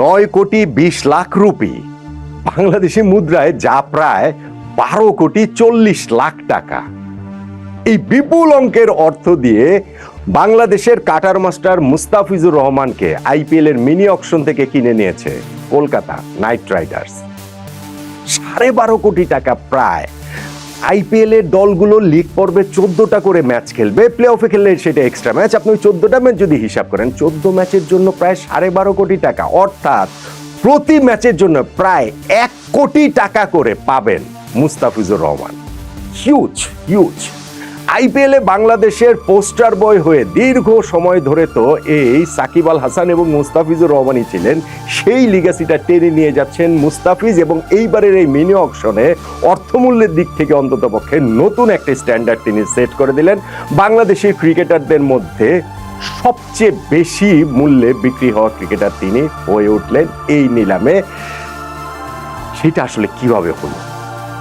নয় কোটি বিশ লাখ রুপি। বাংলাদেশি মুদ্রায় যা প্রায় বারো কোটি চল্লিশ লাখ টাকা। এই বিপুল অঙ্কের অর্থ দিয়ে বাংলাদেশের কাটার মাস্টার মুস্তাফিজুর রহমানকে আইপিএল এর মিনি অকশন থেকে কিনে নিয়েছে কলকাতা নাইট রাইডার্স। সাড়ে বারো কোটি টাকা প্রায় আইপিএল এর দলগুলো লিগ পর্বে চোদ্দটা করে ম্যাচ খেলবে। প্লে অফে খেললে সেটা এক্সট্রা ম্যাচ আপনি চোদ্দটা ম্যাচ যদি হিসাব করেন, চোদ্দ ম্যাচের জন্য প্রায় সাড়ে বারো কোটি টাকা। অর্থাৎ প্রতি ম্যাচের জন্য প্রায় এক কোটি টাকা করে পাবেন মুস্তাফিজুর রহমান। হিউজ হিউজ আইপিএলে বাংলাদেশের পোস্টার বয় হয়ে দীর্ঘ সময় ধরে তো এই সাকিব আল হাসান এবং মুস্তাফিজুর রহমানই ছিলেন। সেই লিগাসিটা টেনে নিয়ে যাচ্ছেন মুস্তাফিজ এবং এইবারের এই মিনি অকশনে অর্থমূল্যের দিক থেকে অন্তত পক্ষে নতুন একটা স্ট্যান্ডার্ড তিনি সেট করে দিলেন। বাংলাদেশি ক্রিকেটারদের মধ্যে সবচেয়ে বেশি মূল্যে বিক্রি হওয়া ক্রিকেটার তিনি হয়ে উঠলেন এই নিলামে। সেটা আসলে কীভাবে হলো?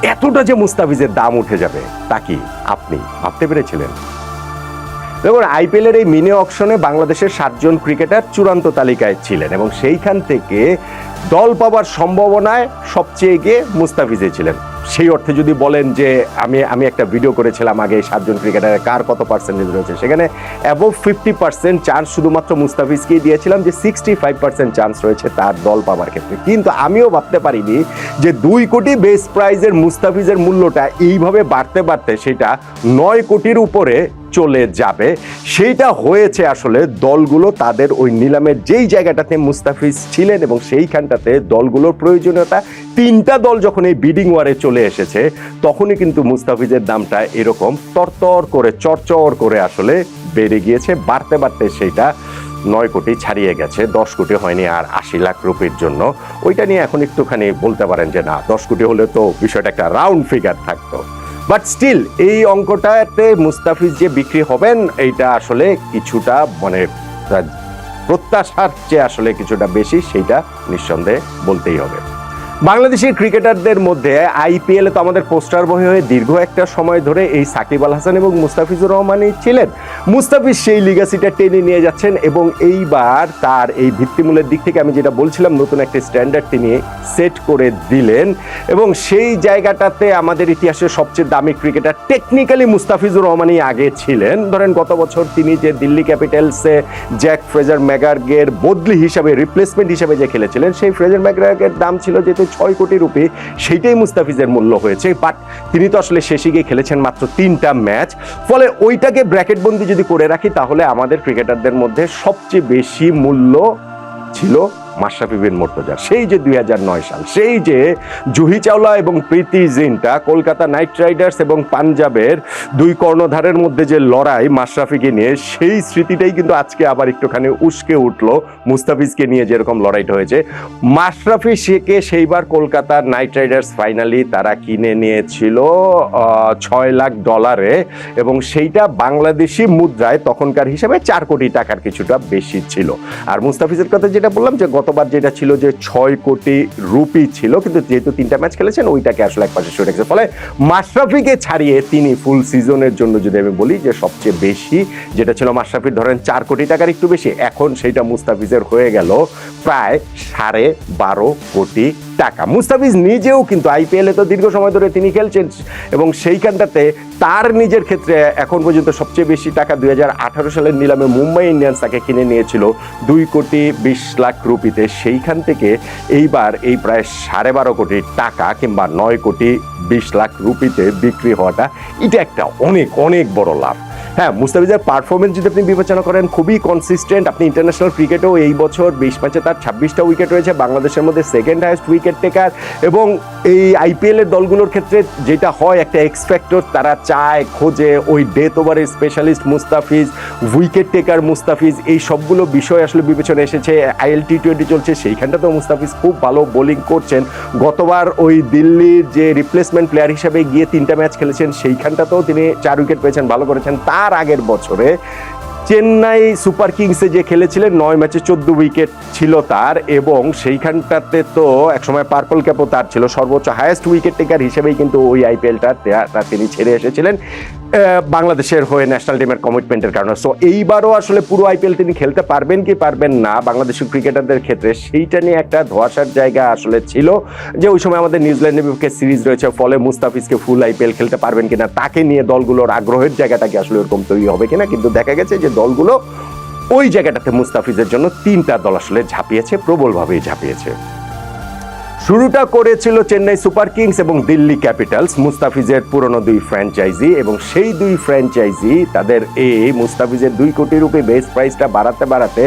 এতটা যে মুস্তাফিজের দাম উঠে যাবে, তা কি আপনি ভাবতে পেরেছিলেন? দেখুন, আইপিএলের এই মিনি অকশনে বাংলাদেশের সাতজন ক্রিকেটার চূড়ান্ত তালিকায় ছিলেন এবং সেইখান থেকে দল পাবার সম্ভাবনায় সবচেয়ে এগিয়ে মুস্তাফিজে ছিলেন। সেই অর্থে যদি বলেন যে আমি আমি একটা ভিডিও করেছিলাম আগে সাতজন ক্রিকেটারের কার কত পার্সেন্টেজ রয়েছে? সেখানে অ্যাবভ ফিফটি পার্সেন্ট চান্স শুধুমাত্র মুস্তাফিজকেই দিয়েছিলাম যে সিক্সটি ফাইভ পার্সেন্ট চান্স রয়েছে তার দল পাওয়ার ক্ষেত্রে। কিন্তু আমিও ভাবতে পারিনি যে দুই কোটি বেস প্রাইজের মুস্তাফিজের মূল্যটা এইভাবে বাড়তে বাড়তে সেটা নয় কোটির উপরে চলে যাবে। সেইটা হয়েছে আসলে দলগুলো তাদের ওই নিলামের যেই জায়গাটাতে মুস্তাফিজ ছিলেন এবং সেইখানটাতে দলগুলোর প্রয়োজনীয়তা, তিনটা দল যখন এই বিডিং ওয়ারে চলে এসেছে, তখনই কিন্তু মুস্তাফিজের দামটা এরকম তরতর করে, চরচর করে আসলে বেড়ে গিয়েছে। বাড়তে বাড়তে সেইটা নয় কোটি ছাড়িয়ে গেছে, দশ কোটি হয়নি আর আশি লাখ রুপির জন্য। ওইটা নিয়ে এখন একটুখানি বলতে পারেন যে না, দশ কোটি হলে তো বিষয়টা একটা রাউন্ড ফিগার থাকতো। বাট স্টিল এই অঙ্কটাতে মুস্তাফিজ যে বিক্রি হবেন, এইটা আসলে কিছুটা মানে প্রত্যাশার চেয়ে আসলে কিছুটা বেশি, সেইটা নিঃসন্দেহে বলতেই হবে। বাংলাদেশি ক্রিকেটারদের মধ্যে আইপিএল তো আমাদের পোস্টার বই হয়ে দীর্ঘ একটা সময় ধরে এই সাকিব আল হাসান এবং মুস্তাফিজুর রহমানই ছিলেন। মুস্তাফিজ সেই লিগাসিটা টেনে নিয়ে যাচ্ছেন এবং এইবার তার এই ভিত্তিমূলের দিক থেকে আমি যেটা বলছিলাম, নতুন একটা স্ট্যান্ডার্ড তিনি সেট করে দিলেন এবং সেই জায়গাটাতে আমাদের ইতিহাসের সবচেয়ে দামি ক্রিকেটার টেকনিক্যালি মুস্তাফিজুর রহমানই আগে ছিলেন। ধরেন, গত বছর তিনি যে দিল্লি ক্যাপিটালসে জ্যাক ফ্রেজার ম্যাগার্গের বদলি হিসাবে রিপ্লেসমেন্ট হিসাবে যে খেলেছিলেন, সেই ফ্রেজার ম্যাগার্গের দাম ছিল যেহেতু ছয় কোটি রুপি, সেইটাই মুস্তাফিজের মূল্য হয়েছে। বাট তিনি তো আসলে শেষে গিয়ে খেলেছেন মাত্র তিনটা ম্যাচ ফলে ওইটাকে ব্র্যাকেটবন্দি যদি করে রাখি, তাহলে আমাদের ক্রিকেটারদের মধ্যে সবচেয়ে বেশি মূল্য ছিল মাশরাফি বিন মোর্তজা। সেই যে দুই হাজার নয় সাল, সেই যে জুহি চাওলা এবং প্রীতি জিনটা কলকাতা নাইট রাইডার্স এবং পাঞ্জাবের দুই কর্ণধারের মধ্যে যে লড়াই মাশরাফিকে নিয়ে, সেই স্মৃতিটাই কিন্তু আজকে আবার একটুখানি উস্কে উঠল মুস্তাফিজকে নিয়ে যেরকম লড়াইটা হয়েছে। মাশরাফি শেখে সেইবার কলকাতার নাইট রাইডার্স ফাইনালি তারা কিনে নিয়েছিল ছয় লাখ ডলারে এবং সেইটা বাংলাদেশি মুদ্রায় তখনকার হিসাবে চার কোটি টাকার কিছুটা বেশি ছিল। আর মুস্তাফিজের কথা যেটা বললাম যে গতবার যেটা ছিল যে ছয় কোটি রুপি ছিল, কিন্তু যেহেতু তিনটা ম্যাচ খেলেছেন, ওইটাকে আসলে এক পাশে সরে গেছে ফলে মাশরাফিকে ছাড়িয়ে তিনি ফুল সিজনের জন্য যদি আমি বলি যে সবচেয়ে বেশি, যেটা ছিল মাশরাফির ধরেন চার কোটি টাকার একটু বেশি, এখন সেইটা মুস্তাফিজের হয়ে গেল প্রায় সাড়ে বারো কোটি টাকা। মুস্তাফিজ নিজেও কিন্তু আইপিএল তো দীর্ঘ সময় ধরে তিনি খেলছেন এবং সেইখানটাতে তার নিজের ক্ষেত্রে এখন পর্যন্ত সবচেয়ে বেশি টাকা দুই হাজার আঠারো সালের নিলামে মুম্বাই ইন্ডিয়ান্স তাকে কিনে নিয়েছিল দুই কোটি বিশ লাখ রুপিতে। সেইখান থেকে এইবার এই প্রায় সাড়ে বারো কোটি টাকা কিংবা নয় কোটি বিশ লাখ রুপিতে বিক্রি হওয়াটা, এটা একটা অনেক অনেক বড় লাভ। হ্যাঁ মুস্তাফিজের পারফরমেন্স যদি আপনি বিবেচনা করেন, খুবই কনসিস্টেন্ট আপনি ইন্টারন্যাশনাল ক্রিকেটেও এই বছর বিশ ম্যাচে তার ছাব্বিশটা উইকেট রয়েছে। বাংলাদেশের মধ্যে সেকেন্ড হায়েস্ট উইকেট টেকার এবং এই আইপিএল এর দলগুলোর ক্ষেত্রে যেটা হয় একটা এক্সপেক্টর তারা চায়, খোঁজে ওই ডেথ ওভারের specialist Mustafiz wicket taker Mustafiz, এই সবগুলো বিষয় আসলে বিবেচনা এসেছে। আইএল টি টোয়েন্টি চলছে, সেইখানটাতেও মুস্তাফিজ খুব ভালো বোলিং করছেন। গতবার ওই দিল্লির যে রিপ্লেসমেন্ট প্লেয়ার হিসেবে গিয়ে তিনটা ম্যাচ খেলেছেন, সেইখানটাতেও তিনি চার উইকেট পেয়েছেন, ভালো করেছেন। তার আগের বছরে চেন্নাই সুপার কিংসে যে খেলেছিলেন, নয় ম্যাচে চোদ্দ উইকেট ছিল তার এবং সেইখানটাতে তো একসময় পার্পল ক্যাপও তার ছিল। সর্বোচ্চ হায়েস্ট উইকেট টেকার হিসেবেই কিন্তু ওই আইপিএলটা তিনি ছেড়ে এসেছিলেন বাংলাদেশের হয়ে ন্যাশনাল টিমের কমিটমেন্টের কারণে। সো এইবারও আসলে পুরো আইপিএল তিনি খেলতে পারবেন কি পারবেন না বাংলাদেশের ক্রিকেটারদের ক্ষেত্রে সেইটা নিয়ে একটা ধোয়াশার জায়গা আসলে ছিল যে ওই সময় আমাদের নিউজিল্যান্ডের বিপক্ষে সিরিজ রয়েছে, ফলে মুস্তাফিজকে ফুল আইপিএল খেলতে পারবেন কিনা, তাকে নিয়ে দলগুলোর আগ্রহের জায়গাটা কি আসলে ওরকম তৈরি হবে কিনা, কিন্তু দেখা গেছে যে দলগুলো ওই জায়গাটাতে মুস্তাফিজের জন্য তিনটা দল আসলে ঝাঁপিয়েছে, প্রবলভাবেই ঝাঁপিয়েছে। শুরুটা করেছিল চেন্নাই সুপার কিংস এবং দিল্লি ক্যাপিটালস, মুস্তাফিজের পুরনো দুই ফ্র্যাঞ্চাইজি এবং সেই দুই ফ্র্যাঞ্চাইজি তাদের এই মুস্তাফিজের দুই কোটি রুপি বেস প্রাইসটা বাড়াতে বাড়াতে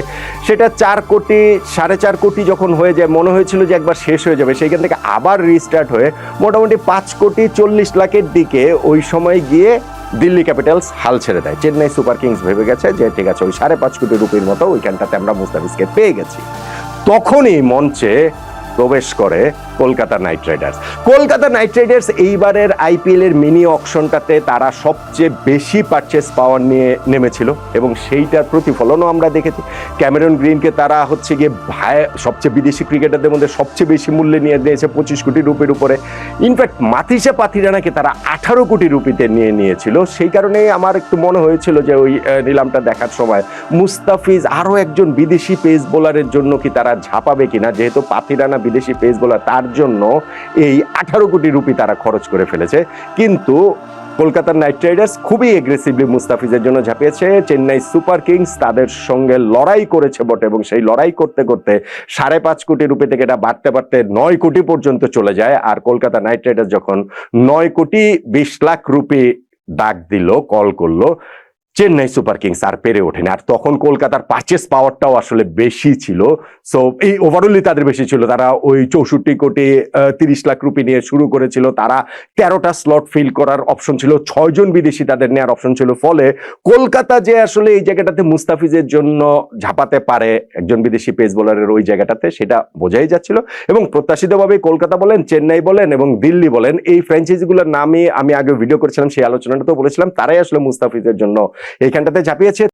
সেটা চার কোটি, সাড়ে চার কোটি যখন হয়ে যায়, মনে হয়েছিল যে একবার শেষ হয়ে যাবে। সেইখান থেকে আবার রিস্টার্ট হয়ে মোটামুটি পাঁচ কোটি চল্লিশ লাখের দিকে ওই সময় গিয়ে দিল্লি ক্যাপিটালস হাল ছেড়ে দেয়। চেন্নাই সুপার কিংস ভেবে গেছে যে, ঠিক আছে, ওই সাড়ে পাঁচ কোটি রুপির মতো ওইখানটাতে আমরা মুস্তাফিজকে পেয়ে গেছি। তখনই মঞ্চে প্রবেশ করে Kolkata knight riders. Kolkata knight riders এইবারের আইপিএল এর মিনি অকশনটাতে তারা সবচেয়ে বেশি পারচেস পাওয়ার নিয়ে নেমেছিল এবং সেইটার প্রতিফলনও আমরা দেখেছি। ক্যামেরন গ্রিনকে তারা হচ্ছে গিয়ে ভাই, সবচেয়ে বিদেশি ক্রিকেটারদের মধ্যে সবচেয়ে বেশি মূল্যে নিয়ে দিয়েছে পঁচিশ কোটি রুপির উপরে। ইনফ্যাক্ট মাতিসা পাথিরানাকে তারা আঠারো কোটি রুপিতে নিয়ে নিয়েছিল। সেই কারণে আমার একটু মনে হয়েছিল যে ওই নিলামটা দেখার সময়। মুস্তাফিজ আরও একজন বিদেশি পেস বোলারের জন্য কি তারা ঝাঁপাবে কিনা? যেহেতু পাথিরানা বিদেশি পেস তার জন্য এই আঠারো কোটি রুপি তারা খরচ করে ফেলেছে। কিন্তু কলকাতার নাইট রাইডার্স খুবই এগ্রেসিভলি মুস্তাফিজের জন্য ঝাঁপিয়েছে। চেন্নাই সুপার কিংস তাদের সঙ্গে লড়াই করেছে বটে এবং সেই লড়াই করতে করতে সাড়ে পাঁচ কোটি রুপি থেকে এটা বাড়তে বাড়তে নয় কোটি পর্যন্ত চলে যায়। আর কলকাতা নাইট রাইডার্স যখন নয় কোটি বিশ লাখ রুপি ডাক দিল, কল করল চেন্নাই সুপার কিংস আর পেরে ওঠেনি। আর তখন কলকাতার পারচেস পাওয়ারটাও আসলে বেশি ছিল। সো এই ওভারঅলই তাদের বেশি ছিল। তারা ওই চৌষট্টি কোটি তিরিশ লাখ রুপি নিয়ে শুরু করেছিল। তারা তেরোটা স্লট ফিল করার অপশন ছিল। ছয়জন বিদেশি তাদের নেওয়ার অপশন ছিল। ফলে কলকাতা যে আসলে এই জায়গাটাতে মুস্তাফিজের জন্য ঝাঁপাতে পারে একজন বিদেশি পেস বোলারের ওই জায়গাটাতে, সেটা বোঝাই যাচ্ছিল। এবং প্রত্যাশিতভাবে কলকাতা বলেন, চেন্নাই বলেন এবং দিল্লি বলেন, এই ফ্র্যাঞ্চাইজিগুলোর নামে আমি আগে ভিডিও করেছিলাম, সেই আলোচনাটা তো বলেছিলাম। তারাই আসলে মুস্তাফিজের জন্য এইখানটাতে ঝাঁপিয়েছে।